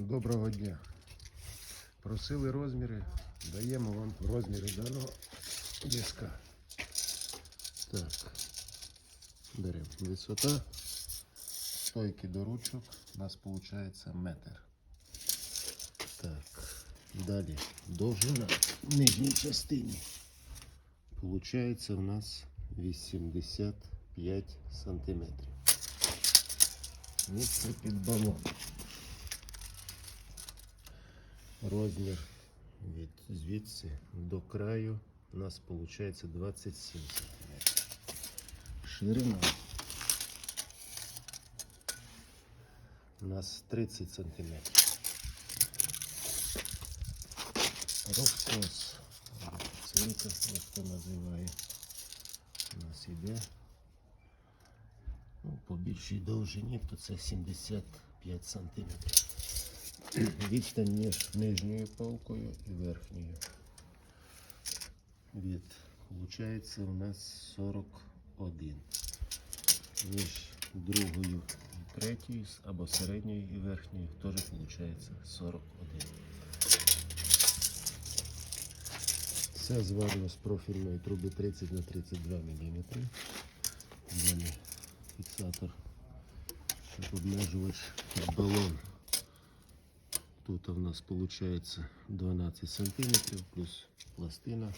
Доброго дня. Просили розміри, даємо вам розміри даного диска. Так, беремо висота, стойки до ручок, у нас виходить метр. Так, далі довжина в нижній частині. Получається у нас 85 сантиметрів. Місце під балон. Розмір від звідси до краю у нас виходить 27 см. Ширина у нас 30 см. Розкос. Цинка, як хто називає. У нас іде. Ну, по більшій довжині, то це 75 сантиметрів. Відстань між нижньою палкою і верхньою. Від, виходить, у нас 41. Між другою і третьою, або середньою і верхньою, теж виходить 41. Все зварено з профільної труби 30 на 32 мм. Мене фіксатор, щоб обмежувач балон. Тут у нас виходить 12 сантиметрів плюс пластина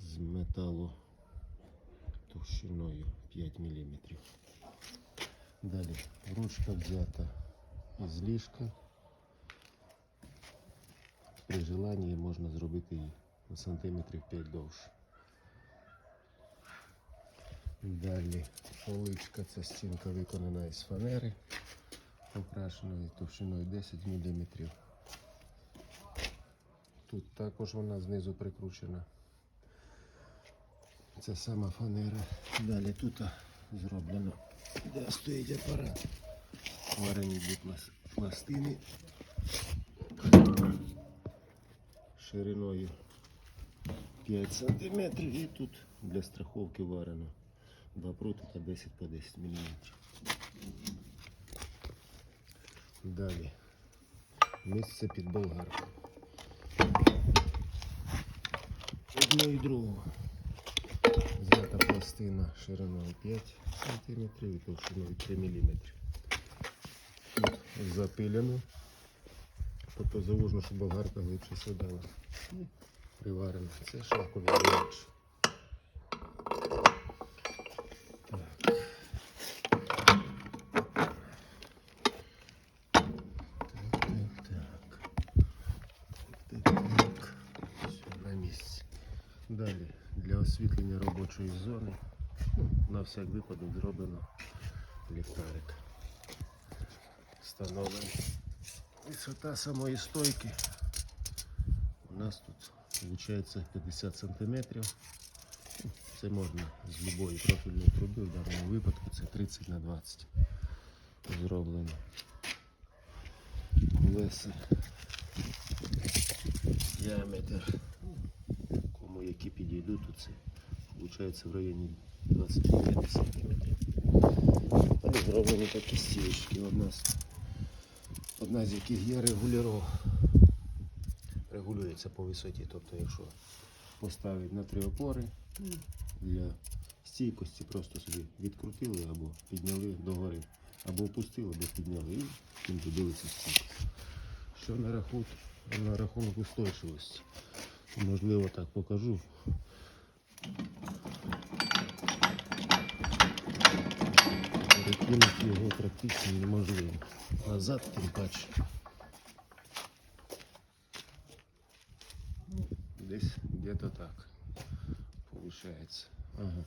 з металу товщиною 5 міліметрів. Далі ручка взята з ліжка. При желанні можна зробити її на сантиметрів 5 довше. Далі поличка, ця стінка виконана із фанери окрашеної товщиною 10 мм. Тут також вона знизу прикручена. Це сама фанера. Далі тут зроблено, де стоїть апарат. Варені дві пластини шириною 5 см і тут для страховки варено два прутика 10 по 10 мм. Далі місце під болгарку. Одну і другу. Зята пластина шириною 5 см і товщиною 3 мм. Тут запилено. Тобто завужно, щоб болгарка глибше сідала. Приварено. Це шаковий м'яч. Так, так, так. Так, так, так. Все на місці. Далі для освітлення робочої зони ну, на всяк випадок зроблено ліхтарик. Встановлений. Висота самої стойки у нас тут виходить 50 сантиметрів. Це можна з будь-якої профільної труби, в даному випадку це 30 на 20 зроблено. Веси. Діаметр. Кому які підійдуть, то це виходить в районі 25 сантиметрів. Але зроблені такі стілечки у нас. Одна з яких є регулювання. Регулюється по висоті. Тобто, якщо поставити на три опори для стійкості, просто собі відкрутили або підняли догори, або опустили, або підняли і тим дивиться стійкість. Що на рахунок, на рахунок устойчивості? Можливо, так покажу. Перекинути його практично неможливо. Назад тим паче. Десь где-то так получається. Ага.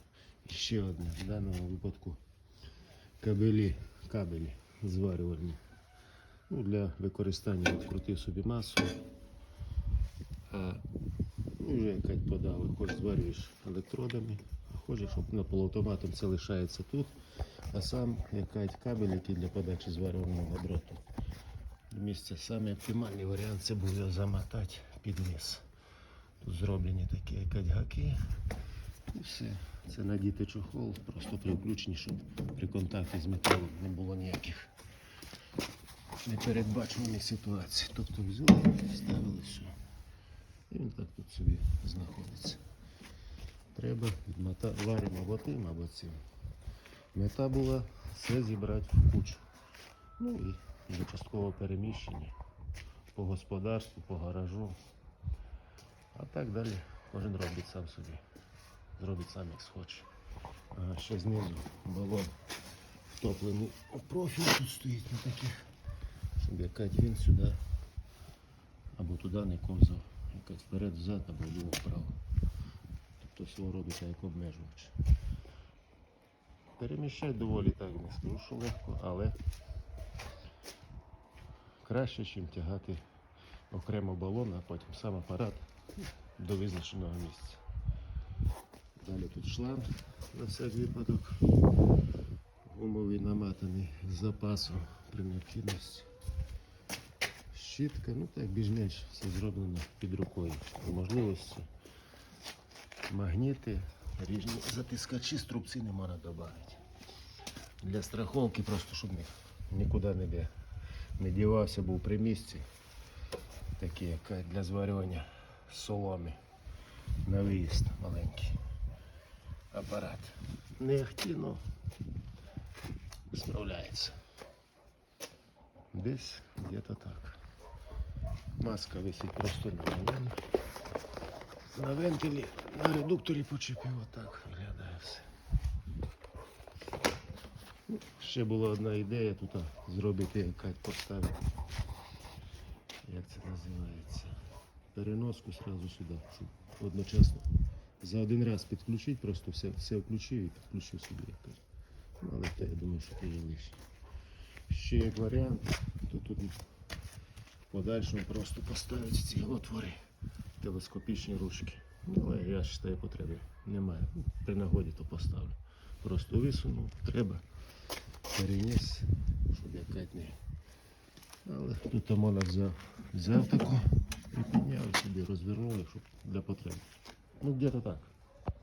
Ще одне. В даному випадку кабелі, кабелі зварювальні. Ну, для використання відкрутив собі масу. Вже якась подали, хоч зварюєш електродами, а хочеш, щоб на полуавтоматом це лишається тут. А сам якась кабель, який для подачі зварювального дроту. Місце саме оптимальний варіант це буде замотати під низ. Тут зроблені такі якась гаки. І все. Це надіти чохол, просто при включенні, щоб при контакті з металом не було ніяких непередбачуваних ситуацій. Тобто взяли, ставили все. І він так тут собі знаходиться. Треба відмотати, варимо або тим, або цим. Мета була все зібрати в кучу. Ну і до часткового переміщення по господарству, по гаражу. А так далі кожен робить сам собі. Зробить сам як схоче. Ага, ще знизу балон втоплений в профіль тут стоїть на таких, щоб якась він сюди або туди не ковзав. Якась вперед взад або вліво вправо. Тобто свого роду це як обмежувач. Переміщати доволі так не скажу, що легко, але краще, ніж тягати окремо балон, а потім сам апарат до визначеного місця. Далі тут шланг на всяк випадок. Гумовий наматаний з запасом при необхідності. Щітка, ну так більш-менш все зроблено під рукою. Можливості магніти, різні затискачі, струбці не можна додати. Для страховки просто, щоб ні- нікуди не, не дівався, був при місці. Такі, як для зварювання соломи на виїзд маленький апарат. Не ахті, справляється. Десь где-то так. Маска висить просто на вентилі. На вентилі, на редукторі почепив, отак виглядає все. Ще була одна ідея тут зробити якась поставити. Як це називається? Переноску сразу сюди, щоб одночасно за один раз підключити, просто все, все включив і підключив собі. Ну, але те, я думаю, що це є лишнє. Ще як варіант, то тут подальшому просто поставити ці отвори, телескопічні ручки. Ну, але я вважаю, потреби немає. Ну, При нагоді то поставлю. Просто висунув, треба, переніс, щоб якась не. Але тут можна взяв, взяв таку і підняв собі, розвернув, щоб для потреб. Ну, где-то так.